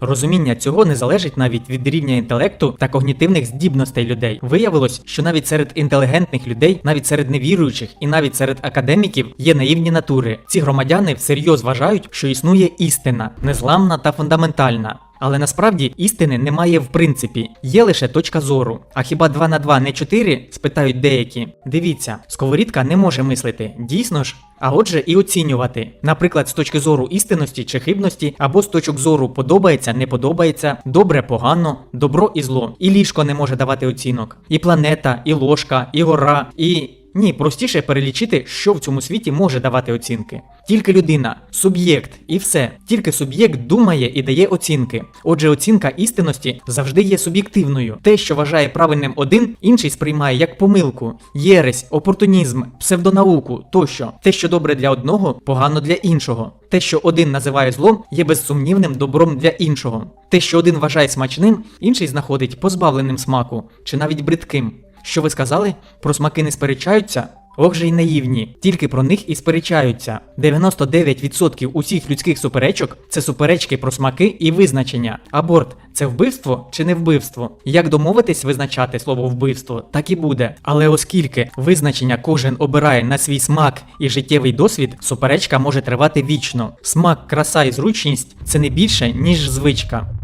Розуміння цього не залежить навіть від рівня інтелекту та когнітивних здібностей людей. Виявилось, що навіть серед інтелігентних людей, навіть серед невіруючих і навіть серед академіків є наївні натури. Ці громадяни всерйоз вважають, що існує істина, незламна та фундаментальна. Але насправді істини немає в принципі, є лише точка зору. А хіба 2 на 2 не 4? спитають деякі. Дивіться, сковорідка не може мислити, дійсно ж, а отже і оцінювати. Наприклад, з точки зору істинності чи хибності, або з точок зору подобається, не подобається, добре, погано, добро і зло. І ліжко не може давати оцінок, і планета, і ложка, і гора, і. Ні, простіше перелічити, що в цьому світі може давати оцінки. Тільки людина, суб'єкт і все. Тільки суб'єкт думає і дає оцінки. Отже, оцінка істинності завжди є суб'єктивною. Те, що вважає правильним один, інший сприймає як помилку, єресь, опортунізм, псевдонауку тощо. Те, що добре для одного, погано для іншого. Те, що один називає злом, є безсумнівним добром для іншого. Те, що один вважає смачним, інший знаходить позбавленим смаку чи навіть бридким. Що ви сказали? Про смаки не сперечаються? Ох же й наївні, тільки про них і сперечаються. 99% усіх людських суперечок це суперечки про смаки і визначення. Аборт це вбивство чи не вбивство? Як домовитись визначати слово вбивство, так і буде. Але оскільки визначення кожен обирає на свій смак і життєвий досвід, суперечка може тривати вічно. Смак, краса і зручність це не більше, ніж звичка.